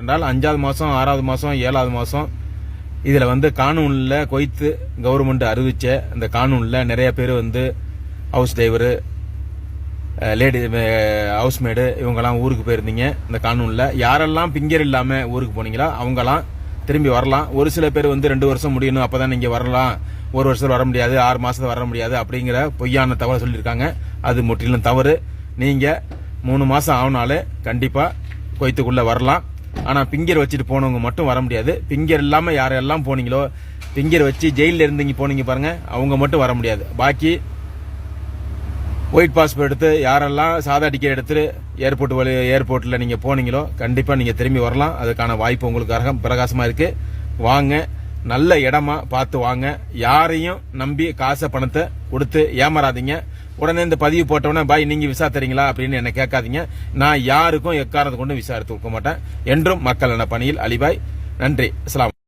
ரெண்டால் அஞ்சாவது மாதம் ஆறாவது மாதம் ஏழாவது மாதம் இதில் வந்து கானூனில் கொய்த்து கவர்மெண்ட் அறிவித்த அந்த கானூனில் நிறைய பேர் வந்து ஹவுஸ் டிரைவரு லேடி ஹவுஸ்மேடு இவங்கெல்லாம் ஊருக்கு போயிருந்தீங்க. இந்த கானூனில் யாரெல்லாம் பிங்கர் இல்லாமல் ஊருக்கு போனீங்களோ அவங்கெல்லாம் திரும்பி வரலாம். ஒரு சில பேர் வந்து ரெண்டு வருஷம் முடியணும் அப்போ தான் நீங்கள் வரலாம். ஒரு வருஷத்தில் வர முடியாது ஆறு மாதத்தில் வர முடியாது அப்படிங்கிற பொய்யான தவறு சொல்லியிருக்காங்க. அது முற்றிலும் தவறு. நீங்கள் மூணு மாதம் ஆகினாலே கண்டிப்பாக கொய்த்துக்குள்ளே வரலாம். ஆனால் பிங்கர் வச்சுட்டு போனவங்க மட்டும் வர முடியாது. பிங்கர் இல்லாமல் யாரெல்லாம் போனீங்களோ பிங்கர் வச்சு ஜெயிலில் இருந்தீங்க போனீங்க பாருங்கள் அவங்க மட்டும் வர முடியாது. பாக்கி ஒயிட் பாஸ்போர்ட் எடுத்து யாரெல்லாம் சாதா டிக்கெட் எடுத்து ஏர்போர்ட் வழி ஏர்போர்ட்டில் நீங்கள் போனீங்களோ கண்டிப்பாக நீங்கள் திரும்பி வரலாம். அதுக்கான வாய்ப்பு உங்களுக்கு பிரகாசமாக இருக்குது வாங்க நல்ல இடமா பார்த்து வாங்க. யாரையும் நம்பி காசை பணத்தை கொடுத்து ஏமாறாதீங்க. உடனே இந்த பதிவு போட்டோன்னே பாய் நீங்கள் விசா தரீங்களா? அப்படின்னு என்ன கேட்காதீங்க. நான் யாருக்கும் எக்காரத்தை கொண்டு விசாரித்து கொடுக்க மாட்டேன். என்றும் மக்கள் நல பணியில் அலிபாய். நன்றி. அஸ்லாம்